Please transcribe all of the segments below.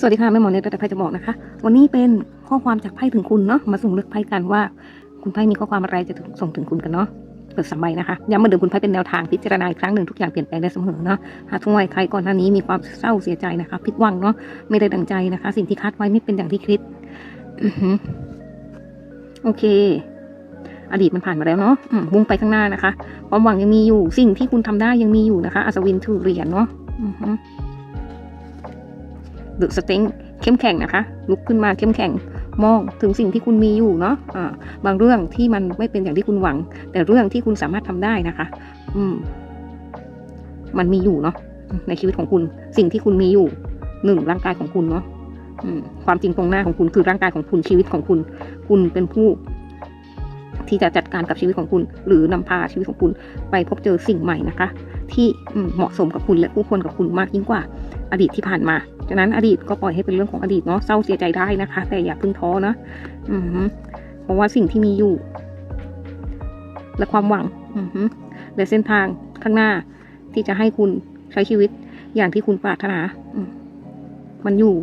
สวัสดีค่ะแม่หมอเนตแต่ไพ่จะบอกนะคะ วันนี้เป็นข้อความจากไพ่ถึงคุณเนาะมาส่งเลือกไพ่กันว่า คุณไพ่มีข้อความอะไรจะถึงส่งถึงคุณกันเนาะเปิดสามใบนะคะย้ำเหมาเดิมคุณไพ่เป็นแนวทางพิจารณาอีกครั้งหนึ่งทุกอย่างเปลี่ยนแปลงได้เสมอเนาะหากทุกวัยใครก่อนหน้านี้มีความเศร้าเสียใจนะคะผิดหวังเนาะไม่ได้ดังใจนะคะ สิ่งที่คาดไว้ไม่เป็นอย่างที่คิดโอเค อดีตมันผ่านมาแล้วเนาะมุ่งไปข้างหน้านะคะ ความหวังยังมีอยู่ สิ่งที่คุณทำได้ยังมีอยู่นะคะ อัศวินถือเหรียญเนาะ เดอะสเต็งเข้มแข็งนะคะ ลุกขึ้นมาเข้มแข็งมองถึงสิ่งที่คุณมีอยู่เนาะอ่าบางเรื่องที่มันไม่เป็นอย่างที่คุณหวัง แต่เรื่องที่คุณสามารถทำได้นะคะ อืม มันมีอยู่เนาะในชีวิตของคุณ สิ่งที่คุณมีอยู่หนึ่งร่างกายของคุณเนาะความจริงตรงหน้าของคุณคือร่างกายของคุณชีวิตของคุณ คุณเป็นผู้ ที่จะจัดการกับชีวิตของคุณ หรือนำพาชีวิตของคุณ ไปพบเจอสิ่งใหม่นะคะ ที่เหมาะสมกับคุณและคู่ควรกับคุณมากยิ่งกว่า อดีตที่ผ่านมา ฉะนั้นอดีตก็ปล่อยให้เป็นเรื่องของอดีตเนาะเศร้าเสียใจได้นะคะ แต่อย่าเพิ่งท้อนะอือฮึเพราะว่าสิ่งที่มีอยู่ และความหวัง อือฮึและเส้นทางข้างหน้าที่จะให้คุณใช้ชีวิตอย่างที่คุณปรารถนาอืมมันอยู่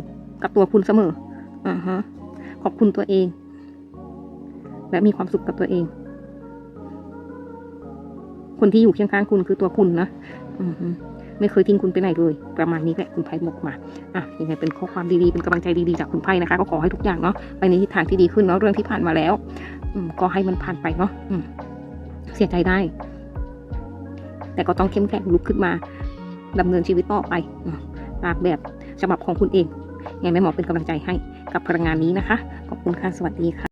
กับตัวคุณเสมออ่าฮะขอบคุณตัวเอง และมีความสุขกับตัวเอง คนที่อยู่เคียงข้างคุณคือตัวคุณนะอืไม่เคยทิ้งคุณไปไหนเลย ประมาณนี้แหละคุณไพ่บอกมาอะยังไงเป็นข้อความดีๆเป็นกำลังใจดีๆจากคุณไพ่นะคะ ก็ขอให้ทุกอย่างเนาะไปในทิศทางที่ดีขึ้นเนาะเรื่องที่ผ่านมาแล้วอืก็ให้มันผ่านไปเนาะเสียใจได้ แต่ก็ต้องเข้มแข็งลุกขึ้นมาดำเนินชีวิตต่อไปตามแบบฉบับของคุณเองยังไงแม่หมอเป็นกำลังใจให้กับพลังงานนี้นะคะขอบคุณค่ะสวัสดีค่ะ